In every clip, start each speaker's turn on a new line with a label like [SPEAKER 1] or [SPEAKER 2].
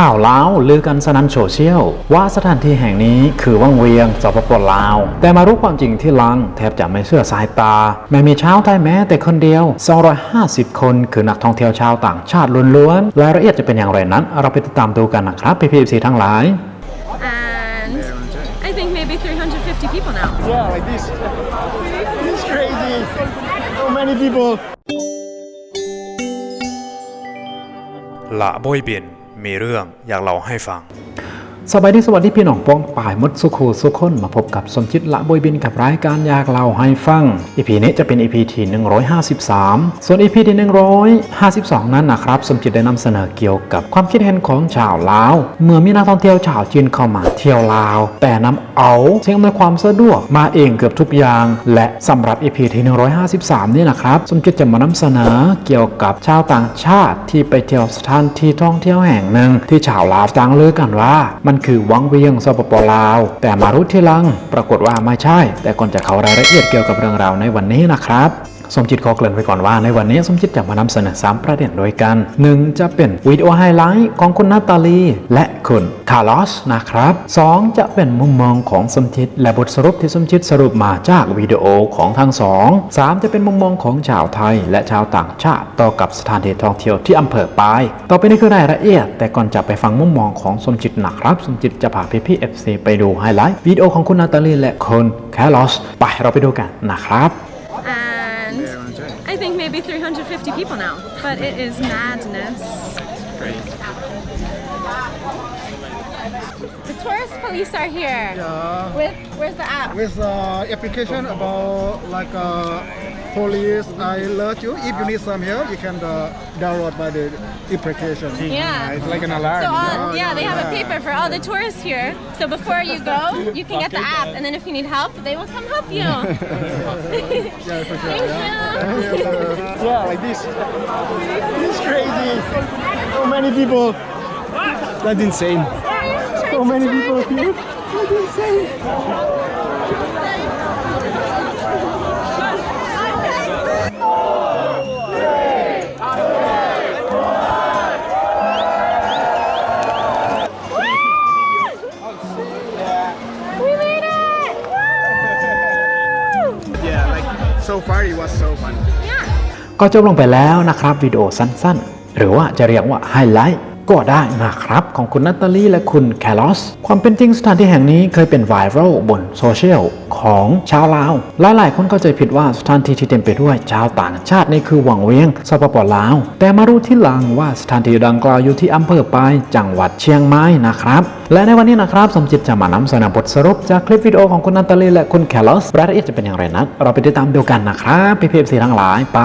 [SPEAKER 1] ชาวลาวลือกันสนั่นโซเชียลว่าสถานที่แห่งนี้คือวังเวียงสปปลาว แต่มารู้ความจริงที่ลังแทบจะไม่เชื่อสายตาแม้มีชาวไทยแม้แต่คนเดียว 250 คนคือนักท่องเที่ยวชาวต่างชาติล้วนๆรายละเอียดจะเป็นอย่างไรนั้น เราไปติดตามดูกันนะครับพี่พีซีทั้งหลาย
[SPEAKER 2] and I think maybe 350 people now.
[SPEAKER 3] Yeah, like this. It's crazy. So many people.
[SPEAKER 4] ละโบยบิน มีเรื่องอยากเล่าให้ฟัง
[SPEAKER 1] สบายดีสวัสดีพี่น้องป้องป่ายมดสุขูสุขคนมาพบกับสมจิตละบอยบินกับรายการอยากเล่าให้ฟังอีพีนี้จะเป็นอีพีที่153 ส่วนอีพีที่152 นั้นนะครับสมจิตได้นำเสนอเกี่ยวกับความคิดเห็นของชาวลาว เมื่อมีนักท่องเที่ยวชาวจีนเข้ามาเที่ยวลาว แต่นำเอาสิ่งอำนวยความสะดวกมาเองเกือบทุกอย่าง และสำหรับอีพีที่153 นี่นะครับสมจิตจะมานำเสนอเกี่ยวกับชาวต่างชาติที่ไปเที่ยวสถานที่ท่องเที่ยวแห่งหนึ่งที่ชาวลาวต่างลือกันว่ามันคือวังเวียงสปปลาว แต่มารู้ที่ลัง ปรากฏว่าไม่ใช่ แต่ก่อนจะเข้ารายละเอียดเกี่ยวกับเรื่องราวในวันนี้นะครับ สมจิตขอเกริ่นไว้ก่อนว่าในวันนี้สมจิตจะมานำเสนอ 3 ประเด็นโดยกัน 1. จะเป็นวิดีโอไฮไลท์ของคุณนาตาลี และคุณคาร์ลอสนะครับ 2. จะเป็นมุมมองของสมจิต และบทสรุปที่สมจิตสรุปมาจากวิดีโอของทั้งสอง 3. จะเป็นมุมมองของชาวไทย และชาวต่างชาติต่อกับสถานที่ท่องเที่ยวที่อำเภอปาย ต่อไปนี้คือรายละเอียด แต่ก่อนจะไปฟังมุมมองของสมจิตนะครับสมจิตจะพาพี่พี่เอฟซีไปดูไฮไลท์วิดีโอของคุณนาตาลีและคุณคาร์ลอสไปเราไปดูกันนะครับ
[SPEAKER 2] maybe 350 people now. But it is madness. The tourist police are here.
[SPEAKER 3] Yeah.
[SPEAKER 2] With where's the app?
[SPEAKER 3] With uh, application about like uh, police, I alert you. If you need some help, you can uh, download by the application.
[SPEAKER 2] Yeah.
[SPEAKER 3] It's like an alarm.
[SPEAKER 2] So all, yeah, they have a paper for all the tourists here. So before you go, you can get the app, and then if you need help, they will come help you.
[SPEAKER 3] Yeah, for sure.
[SPEAKER 2] Thank you.
[SPEAKER 3] yeah, like this. It's crazy. So many people. That's insane. So many people here. That's insane.
[SPEAKER 2] It
[SPEAKER 3] was so fun.
[SPEAKER 2] Yeah.
[SPEAKER 1] ก็จบลงไปแล้วนะครับวิดีโอสั้นๆ หรือว่าจะเรียกว่าไฮไลท์ ก็ได้นะครับของคุณนัตตาลีและคุณแคลอส ความเป็นจริงสถานที่แห่งนี้เคยเป็นไวรัลบนโซเชียลของชาวลาว หลายๆ คนเข้าใจผิดว่าสถานที่ที่เต็มไปด้วยชาวต่างชาตินี่คือหวังเวียงสปปลาว แต่มารู้ที่หลังว่าสถานที่ดังกล่าวอยู่ที่อำเภอปายจังหวัดเชียงใหม่นะครับ และในวันนี้นะครับสมจิตจะมานำเสนอบทสรุปจากคลิปวิดีโอของคุณนัตตาลีและคุณแคลอสรายละเอียดจะเป็นอย่างไรนั้นเราไปติดตามดูกันนะครับพี่พีเอฟซีทั้งหลายไป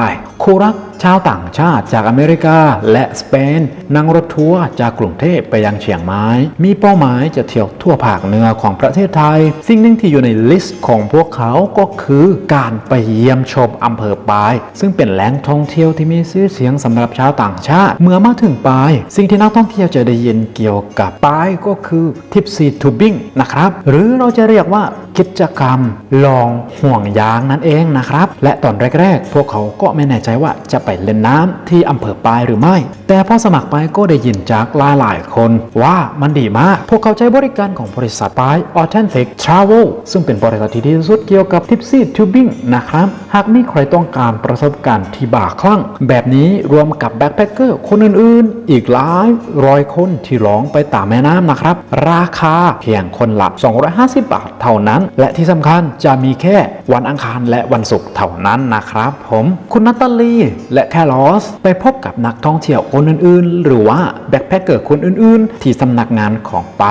[SPEAKER 1] คู่รัก ชาวต่างชาติจากอเมริกาและสเปนนั่งรถทัวร์จากกรุงเทพไปยังเชียงใหม่มีเป้าหมายจะเที่ยวทั่วภาคเหนือของประเทศไทย สิ่งหนึ่งที่อยู่ในลิสต์ของพวกเขาก็คือการไปเยี่ยมชมอำเภอปาย ซึ่งเป็นแหล่งท่องเที่ยวที่มีชื่อเสียงสำหรับชาวต่างชาติ เมื่อมาถึงปาย สิ่งที่นักท่องเที่ยวจะได้ยินเกี่ยวกับปายก็คือทิปซีทูบิ้งนะครับหรือเราจะเรียกว่ากิจกรรมลองห่วงยางนั่นเองนะครับและตอนแรก ๆ พวกเขาก็ไม่แน่ใจว่าจะไปเล่นน้ำที่อำเภอปายหรือไม่ แต่พอสมัครไปก็ได้ยินจากหลายหลายคน ว่ามันดีมาก พวกเขาใช้บริการของบริษัทปาย Authentic Travel ซึ่งเป็นบริษัทที่ดีที่สุดเกี่ยวกับ Tipsy Tubing นะครับ หากมีใครต้องการประสบการณ์ที่บ้าคลั่ง แบบนี้รวมกับแบ็คแพคเกอร์คนอื่นๆ อีกหลายร้อยคนที่ร้องไปตามแม่น้ำนะครับ ราคาเพียงคนละ 250 บาทเท่านั้น และที่สำคัญจะมีแค่วันอังคารและวันศุกร์เท่านั้นนะครับ ผมคุณนัตตาลีและและแคลอสไปพบกับนักท่องเที่ยวคนอื่นๆ หรือว่าแบ็คแพคเกอร์คนอื่นๆ ที่สำนักงานของไป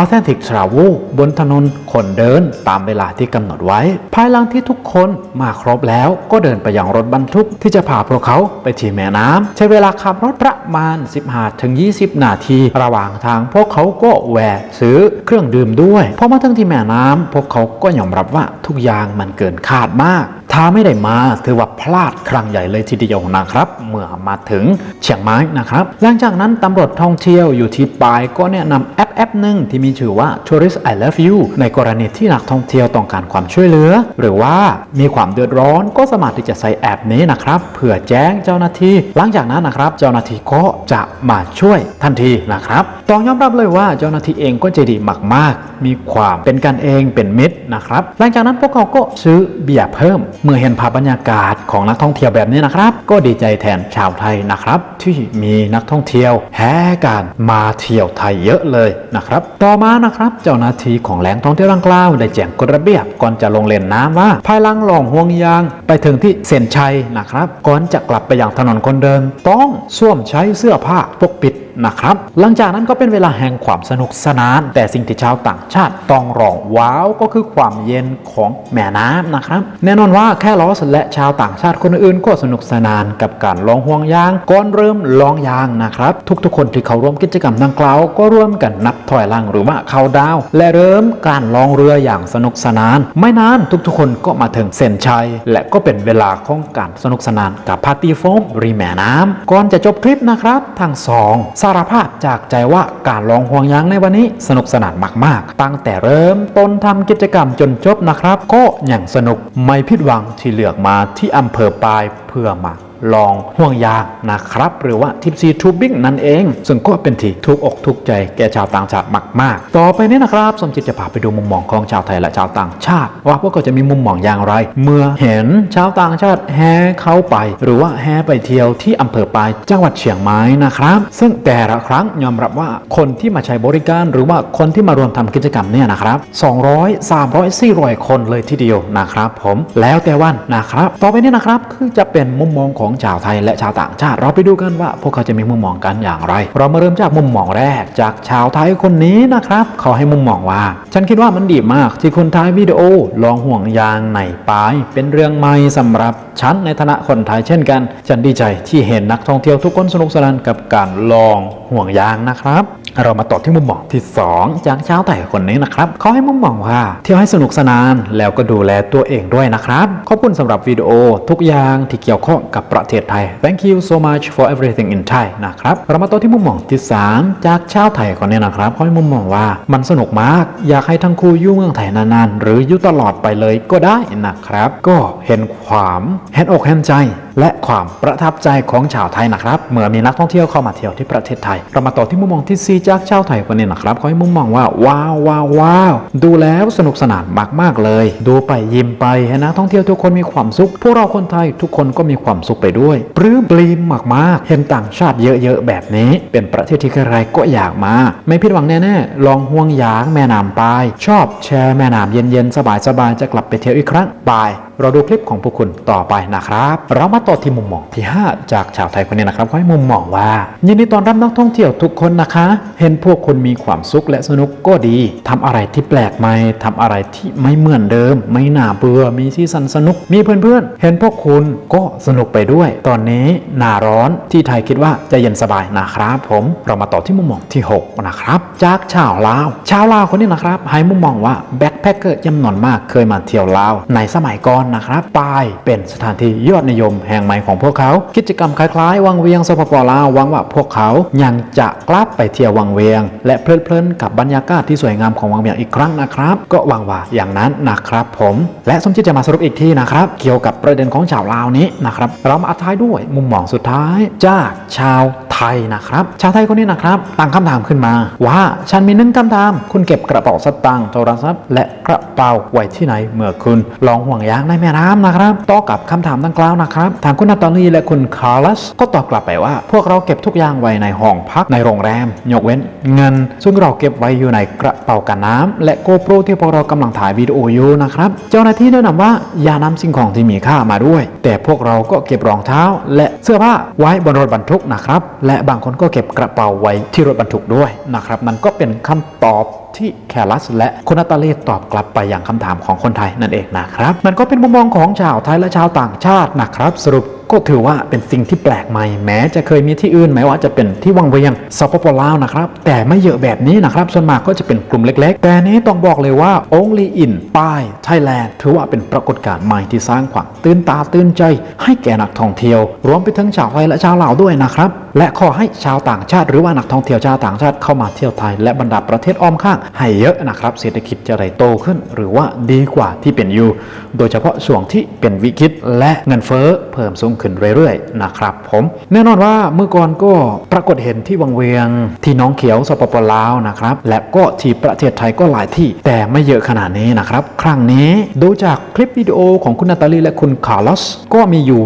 [SPEAKER 1] Authentic Travel บนถนนคนเดินตามเวลาที่กำหนดไว้ ภายหลังที่ทุกคนมาครบแล้วก็เดินไปยังรถบรรทุกที่จะพาพวกเขาไปที่แม่น้ำใช้เวลาขับรถประมาณ 15-20 นาที ระหว่างทางพวกเขาก็แวะซื้อเครื่องดื่มด้วยพอมาถึงที่แม่น้ำพวกเขาก็ยอมรับว่าทุกอย่างมันเกินคาดมาก ถ้าไม่ได้มาถือว่าพลาดครั้งใหญ่เลยทีเดียวนะครับ เมื่อมาถึงเชียงไม้นะครับ หลังจากนั้นตำรวจท่องเที่ยวอยู่ที่ปายก็แนะนำแอปแอปหนึ่งที่มีชื่อว่า Tourist I Love You ในกรณีที่นักท่องเที่ยวต้องการความช่วยเหลือ หรือว่ามีความเดือดร้อนก็สามารถที่จะใช้แอปนี้นะครับเพื่อแจ้งเจ้าหน้าที่ หลังจากนั้นนะครับ เจ้าหน้าที่ก็จะมาช่วยทันทีนะครับต้องยอมรับเลยว่าเจ้าหน้าที่เองก็ใจดีมาก ๆ มีความเป็นกันเองเป็นมิตรนะครับ หลังจากนั้นพวกเขาก็ซื้อเบียร์เพิ่มเมื่อเห็นภาพบรรยากาศของนักท่องเที่ยวแบบนี้นะครับ ก็ดีใจแทนชาวไทยนะครับ ที่มีนักท่องเที่ยวแห่กันมาเที่ยวไทยเยอะเลยนะครับ ต่อมานะครับ เจ้าหน้าที่ของแหล่งท่องเที่ยวดังกล่าวได้แจ้งกฎระเบียบก่อนจะลงเล่นน้ำว่า ภายหลังหลองห่วงยางไปถึงที่เส้นชัยนะครับ ก่อนจะกลับไปยังถนนคนเดิน ต้องสวมใช้เสื้อผ้าปกปิดนะครับ หลังจากนั้นก็เป็นเวลาแห่งความสนุกสนาน แต่สิ่งที่ชาวต่างชาติต้องร้องว้าวก็คือความเย็นของแม่น้ำนะครับ แน่นอนว่าแค่ล้อสและชาวต่างชาติคนอื่นก็สนุกสนานกับการลองห่วงยางก่อนเริ่มลองยางนะครับ ทุกๆ คนที่เขาร่วมกิจกรรมดังกล่าวก็ร่วมกันนับถอยหลังหรือว่าเขาดาว และเริ่มการลองเรืออย่างสนุกสนาน ไม่นานทุกๆ คนก็มาถึงเส้นชัย และก็เป็นเวลาของการสนุกสนานกับปาร์ตี้โฟมริมแม่น้ำก่อนจะจบทริปนะครับทั้งสองสารภาพจากใจว่าการลองห่วงยางในวันนี้สนุกสนานมากๆ ตั้งแต่เริ่มต้นทำกิจกรรมจนจบนะครับ ก็อย่างสนุกไม่ผิดหวังที่เลือกมาที่อำเภอปลายเพื่อมา ลองห่วงยางนะครับ หรือว่าทิปซีทูบิ n งนั่นเอง ซึ่งก็เป็นที่ถูกอกถูกใจแก่ชาวต่างชาติมาก ๆ ต่อไปนี้นะครับ สมจิตจะพาไปดูมุมมองของชาวไทยและชาวต่างชาติ ว่าพวกเขาจะมีมุมมองอย่างไร เมื่อเห็นชาวต่างชาติแห่เข้าไป หรือว่าแห่ไปเที่ยวที่อำเภอปลายจังหวัดเชียงใหม่นะครับ ซึ่งแต่ละครั้งยอมรับว่าคนที่มาใช้บริการ หรือว่าคนที่มารวมทำกิจกรรมเนี่ยนะครับ200 300 400 คนเลยทีเดียวนะครับ ผมแล้วแต่วันนะครับ ต่อไปนี้นะครับคือจะเป็นมุมมองของของชาวไทยและชาวต่างชาติ เราไปดูกันว่าพวกเขาจะมีมุมมองกันอย่างไร เรามาเริ่มจากมุมมองแรกจากชาวไทยคนนี้นะครับเขาให้มุมมองว่า ฉันคิดว่ามันดีมากที่คนไทยวิดีโอลองห่วงยางในปาย เป็นเรื่องใหม่สำหรับฉันในฐานะคนไทยเช่นกัน ฉันดีใจที่เห็นนักท่องเที่ยวทุกคนสนุกสนานกับการลองห่วงยางนะครับ เรามาต่อที่มุมมองที่ 2 จากชาวไต่คนนี้นะครับเขาให้มุมมองว่าเที่ยวให้สนุกสนานแล้วก็ดูแลตัวเองด้วยนะครับขอบคุณสำหรับวิดีโอทุกอย่างที่เกี่ยวข้องกับประเทศไทย Thank you so much for everything in Thai นะครับเรามาต่อที่มุมมองที่ 3 จากชาวไทยคนนี้นะครับเขาให้มุมมองว่ามันสนุกมาก อยากให้ทั้งคู่อยู่เมืองไทยนานๆ หรืออยู่ตลอดไปเลยก็ได้นะครับ ก็เห็นความเห็นอกเห็นใจ และความประทับใจของชาวไทยนะครับ เมื่อมีนักท่องเที่ยวเข้ามาเที่ยวที่ประเทศไทย เรามาต่อที่มุมมองที่4จากชาวไทยคนนี้นะครับเขาให้มุมมองว่าว้าวว้าวว้าวดูแล้วสนุกสนานมากๆเลย ดูไปยิ้มไปให้นักท่องเที่ยวทุกคนมีความสุข พวกเราคนไทยทุกคนก็มีความสุขไปด้วยปลื้มปลีมมากๆ เห็นต่างชาติเยอะๆแบบนี้ เป็นประเทศที่ใครก็อยากมา ไม่ผิดหวังแน่ๆลองห่วงยางแม่น้ำปายชอบแชร์แม่น้ำเย็นๆสบายๆจะกลับไปเที่ยวอีกครั้งบาย เราดูคลิปของพวกคุณต่อไปนะครับ เรามาต่อที่มุมมองที่ 5 จากชาวไทยคนนี้นะครับเขาให้มุมมองว่า ยินดีต้อนรับนักท่องเที่ยวทุกคนนะคะ เห็นพวกคุณมีความสุขและสนุกก็ดีทำอะไรที่แปลกใหม่ทำอะไรที่ไม่เหมือนเดิม ไม่น่าเบื่อมีที่สันสนุก มีเพื่อนๆ เห็นพวกคุณก็สนุกไปด้วย ตอนนี้หน้าร้อนที่ไทยคิดว่าจะเย็นสบายนะครับผมเรามาต่อที่มุมมองที่ 6 นะครับ จากชาวลาวชาวลาวคนนี้นะครับให้มุมมองว่าแบ็คแพคเกอร์จำนวนมากเคยมาเที่ยวลาวในสมัยก่อนนะครับปายเป็นสถานที่ยอดนิยมแห่งใหม่ของพวกเขา กิจกรรมคล้ายๆ วังเวียงสปปลาวหวังว่าพวกเขายังจะกลับไปเที่ยววังเวียง และเพลิดเพลินกับบรรยากาศที่สวยงามของวังเวียงอีกครั้งนะครับ ก็หวังว่าอย่างนั้นนะครับผม และสมจิตจะมาสรุปอีกทีนะครับ เกี่ยวกับประเด็นของชาวลาวนี้นะครับเรามาอัดท้ายด้วยมุมมองสุดท้ายจากชาว ไทยนะครับ ชาวไทยคนนี้นะครับตั้งคำถามขึ้นมา ว่าฉันมีหนึ่งคำถาม คุณเก็บกระเป๋าสตางค์โทรศัพท์และกระเป๋าไว้ที่ไหนเมื่อคุณลองห่วงยางในแม่น้ำนะครับต่อกับคำถามดังกล่าวนะครับทางคุณนาตาลีและคุณคาร์ลัส ก็ตอบกลับไปว่า พวกเราเก็บทุกอย่างไว้ในห้องพักในโรงแรม ยกเว้นเงิน ซึ่งเราเก็บไว้อยู่ในกระเป๋ากันน้ำและโกโปรที่พวกเรากำลังถ่ายวิดีโออยู่นะครับเจ้าหน้าที่แนะนำว่าอย่านำสิ่งของที่มีค่ามาด้วย แต่พวกเราก็เก็บรองเท้า และเสื้อผ้าไว้บนรถบรรทุกนะครับและบางคนก็เก็บกระเป๋าไว้ที่รถบรรทุกด้วยนะครับนั่นก็เป็นคำตอบที่แคลัสและคุณอาตาลีตอบกลับไปอย่างคำถามของคนไทยนั่นเองนะครับ มันก็เป็นมุมมองของชาวไทยและชาวต่างชาตินะครับ สรุป ก็ถือว่าเป็นสิ่งที่แปลกใหม่ แม้จะเคยมีที่อื่นแม้ว่าจะเป็นที่วังเวียงสปปลาวนะครับ แต่ไม่เยอะแบบนี้นะครับส่วนมากก็จะเป็นกลุ่มเล็ก ๆ แต่นี้ต้องบอกเลยว่า only in ป้าย Thailand ถือว่าเป็นปรากฏการณ์ใหม่ที่สร้างความตื่นตาตื่นใจ ให้แก่นักท่องเที่ยว รวมไปถึงชาวไทยและชาวลาวด้วยนะครับและขอให้ชาวต่างชาติหรือว่านักท่องเที่ยวชาวต่างชาติเข้ามาเที่ยวไทย และบรรดาประเทศอ้อมข้างให้เยอะนะครับ เศรษฐกิจจะได้โตขึ้น หรือว่าดีกว่าที่เป็นอยู่ โดยเฉพาะช่วงที่เป็นวิกฤตและเงินเฟ้อเพิ่มสูงขึ้นเรื่อยๆนะครับผมแน่นอนว่าเมื่อก่อนก็ปรากฏเห็นที่วังเวียง ที่น้องเขียวสปปลาวนะครับ และก็ที่ประเทศไทยก็หลายที่ แต่ไม่เยอะขนาดนี้นะครับ ครั้งนี้ดูจากคลิปวิดีโอของคุณนาตาลีและคุณคาร์ลอสก็มีอยู่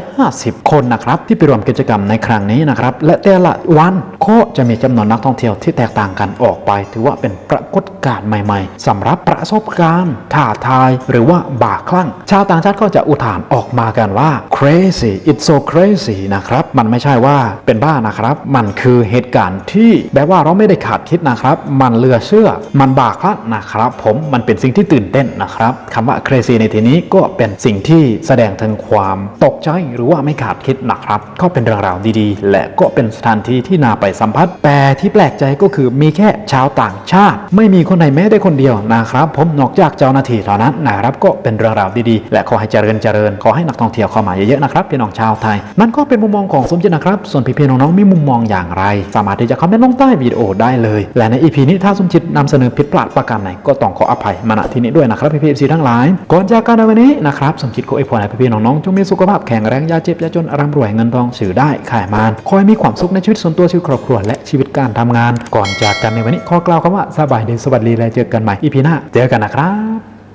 [SPEAKER 1] 250 คนนะครับ ที่ไปร่วมกิจกรรมในครั้งนี้นะครับ และแต่ละวันก็จะมีจำนวนนักท่องเที่ยวที่แตกต่างกันออกไป ถือว่าเป็นปรากฏการณ์ใหม่ ๆสำหรับประสบการณ์ท้าทาย หรือว่าบาคลั่ง ชาวต่างชาติก็จะอุทานออกมากันว่า crazy it's so crazy นะครับ มันไม่ใช่ว่าเป็นบ้านะครับ มันคือเหตุการณ์ที่แบบว่าเราไม่ได้ขาดคิดนะครับ มันเหลือเชื่อ มันบาคลั่งนะครับ ผมมันเป็นสิ่งที่ตื่นเต้นนะครับคำว่า crazy ในที่นี้ก็เป็นสิ่งที่แสดงถึงความตกใจหรือว่าไม่ขาดคิดนะครับ ก็เป็นเรื่องราวดีๆ และก็เป็นสถานที่ที่น่าไปสัมผัส แต่ที่แปลกใจก็คือมีแค่ชาวต่างชาติ ไม่มีคนไหนแม้แต่คนเดียวนะครับ ผมนอกจากเจ้าหน้าที่เท่านั้นนะครับก็เป็นเรื่องราวดีๆ และขอให้เจริญเจริญ ขอให้นักท่องเที่ยวเข้ามาเยอะๆนะครับพี่น้องชาวไทย นั่นก็เป็นมุมมองของสมจิตนะครับ ส่วนพี่ๆน้องๆมีมุมมองอย่างไร สามารถที่จะคอมเมนต์ลงใต้วิดีโอได้เลย และในอีพีนี้ถ้าสมจิตนำเสนอผิดพลาดประการไหนก็ต้องขออภัยมาณที่นี้ด้วยนะครับพี่ๆซีทั้งหลาย ก่อนจากกันในวันนี้นะครับสมจิตก็อวยพรให้พี่ๆน้องๆจงมีสุขภาพแข็งแรงยาเจ็บยาจนร่ำรวยเงินทองสื่อได้ขายมานคอยมีความสุขในชีวิตส่วนตัวชีวิตครอบครัวและชีวิตการทำงาน ก่อนจากกันในวันนี้ขอกล่าวคำว่าสบายดีสวัสดีและเจอกันใหม่อีพีหน้าเจอกันนะครับ